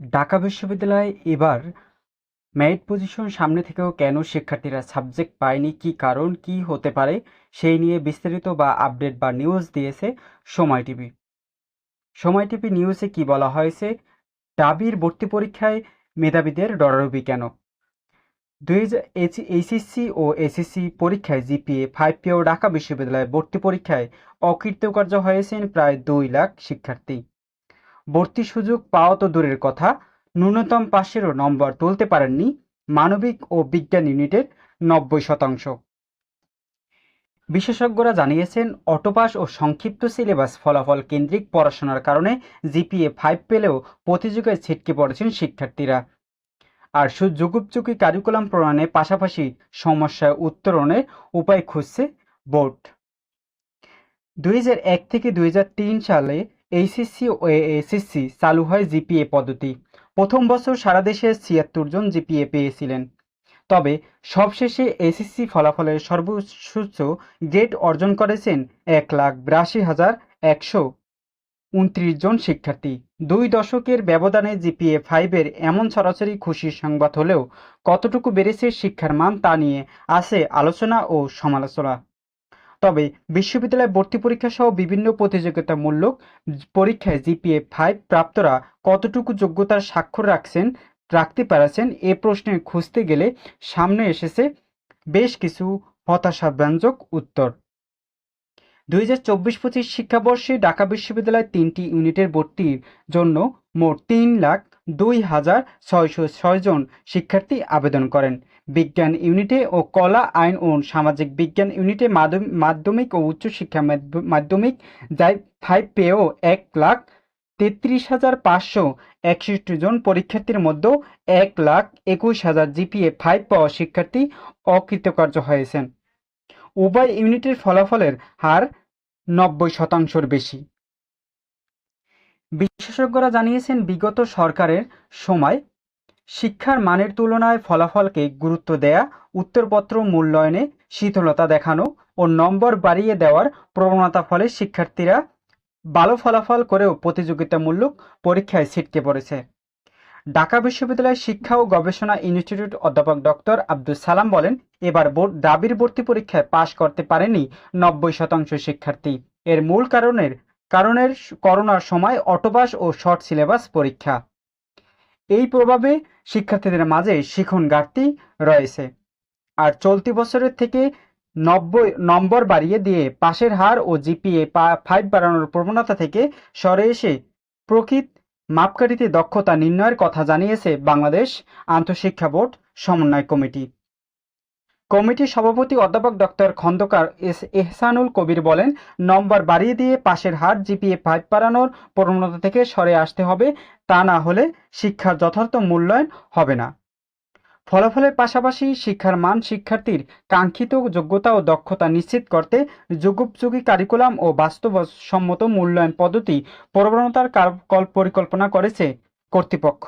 ঢাকা বিশ্ববিদ্যালয়ে এবার merit position সামনে থেকেও কেন শিক্ষার্থীরা সাবজেক্ট পায়নি? কী কারণ? কী হতে পারে? সেই নিয়ে বিস্তারিত বা আপডেট বা নিউজ দিয়েছে সময় টিভি। সময় টিভি নিউজে কি বলা হয়েছে? ডাবির ভর্তি পরীক্ষায় মেধাবীদের ডরারবি কেন? দুই এইচএসসি ও এসএসসি পরীক্ষায় জিপিএ ফাইভ পেয়েও ঢাকা বিশ্ববিদ্যালয়ে ভর্তি পরীক্ষায় অকৃতকার্য হয়েছেন প্রায় দুই লাখ শিক্ষার্থী। ভর্তি সুযোগ পাওয়া তো দূরের কথা। ন্যূনতম পাশেরও নম্বর তুলতে পারেননি মানবিক ও বিজ্ঞান ইউনিটের নব্বই শতাংশ। বিশেষজ্ঞরা জানিয়েছেন, অটোপাস ও সংক্ষিপ্ত সিলেবাস ফলাফল কেন্দ্রিক পড়াশোনার কারণে জিপিএ ফাইভ পেলেও প্রতিযোগিতায় ছিটকে পড়েছেন শিক্ষার্থীরা। আর সুযোগোপযোগী কারিকুলাম প্রণয়নে পাশাপাশি সমস্যায় উত্তরণের উপায় খুঁজছে বোর্ড। দুই থেকে দুই হাজার তিন সালে এইচএসসি ও এসএসসি চালু হয় জিপিএ পদ্ধতি। প্রথম বছর সারা দেশে ছিয়াত্তর জন জিপিএ পেয়েছিলেন। তবে সবশেষে এসএসসি ফলাফলের সর্বোচ্চ গ্রেড অর্জন করেছেন এক লাখ বিরাশি হাজার একশো উনত্রিশ জন শিক্ষার্থী। দুই দশকের ব্যবধানে জিপিএ ফাইভের এমন সরাসরি খুশির সংবাদ হলেও কতটুকু বেড়েছে শিক্ষার মান তা নিয়ে আছে আলোচনা ও সমালোচনা। তবে বিশ্ববিদ্যালয়ে ভর্তি পরীক্ষা সহ বিভিন্ন প্রতিযোগিতামূলক পরীক্ষায় জিপিএ ফাইভ প্রাপ্তরা কতটুকু যোগ্যতার স্বাক্ষর রাখছেন, রাখতে পারছেন এ প্রশ্নে খুঁজতে গেলে সামনে এসেছে বেশ কিছু হতাশাব্যঞ্জক উত্তর। দুই হাজার চব্বিশ পঁচিশ শিক্ষাবর্ষে ঢাকা বিশ্ববিদ্যালয়ে তিনটি ইউনিটের ভর্তির জন্য মোট তিন লাখ দুই হাজার ছয়শো ছয় জন শিক্ষার্থী আবেদন করেন। বিজ্ঞান ইউনিটে ও কলা, আইন ও সামাজিক বিজ্ঞান ইউনিটে মাধ্যমিক ও উচ্চশিক্ষা মাধ্যমিক যাই ফাইভ পেয়েও এক লাখ তেত্রিশ হাজার পাঁচশো একষট্টি জন পরীক্ষার্থীর মধ্যে এক লাখ একুশ হাজার জিপিএ ফাইভ পাওয়া শিক্ষার্থী অকৃতকার্য হয়েছেন। উভয় ইউনিটের ফলাফলের হার নব্বই শতাংশের বেশি। বিশেষজ্ঞরা জানিয়েছেন, বিগত সরকারের সময় শিক্ষার মানের তুলনায় ফলাফলকে গুরুত্ব দেয়া, উত্তরপত্র মূল্যায়নে শীতলতা দেখানো ও নম্বর বাড়িয়ে দেওয়ার প্রবণতা ফলে শিক্ষার্থীরা ভালো ফলাফল করেও প্রতিযোগিতামূলক পরীক্ষায় ছিটকে পড়েছে। ঢাকা বিশ্ববিদ্যালয়ের শিক্ষা ও গবেষণা ইনস্টিটিউট অধ্যাপক ডক্টর আব্দুল সালাম বলেন, এবার বোর্ড দাবির ভর্তি পরীক্ষায় পাশ করতে পারেনি নব্বই শতাংশ শিক্ষার্থী। এর মূল কারণের কারণের করোনার সময় অটোবাস ও শর্ট সিলেবাস পরীক্ষা। এই প্রভাবে শিক্ষার্থীদের মাঝে শিখন ঘাটতি রয়েছে। আর চলতি বছরের থেকে নব্বই নম্বর বাড়িয়ে দিয়ে পাশের হার ও জিপিএ ফাইভ বাড়ানোর প্রবণতা থেকে সরে এসে প্রকৃত মাপকাঠিতে দক্ষতা নির্ণয়ের কথা জানিয়েছে বাংলাদেশ আন্তঃশিক্ষা বোর্ড সমন্বয় কমিটি। কমিটির সভাপতি অধ্যাপক ডক্টর খন্দকার এস এহসানুল কবির বলেন, নম্বর বাড়িয়ে দিয়ে পাশের হার জিপিএ ফাইভ বাড়ানোর প্রবণতা থেকে সরে আসতে হবে। তা না হলে শিক্ষার যথার্থ মূল্যায়ন হবে না। ফলাফলের পাশাপাশি শিক্ষার মান শিক্ষার্থীর কাঙ্ক্ষিত যোগ্যতা ও দক্ষতা নিশ্চিত করতে যুগোপযোগী কারিকুলাম ও বাস্তবসম্মত মূল্যায়ন পদ্ধতি প্রবণতার পরিকল্পনা করেছে কর্তৃপক্ষ।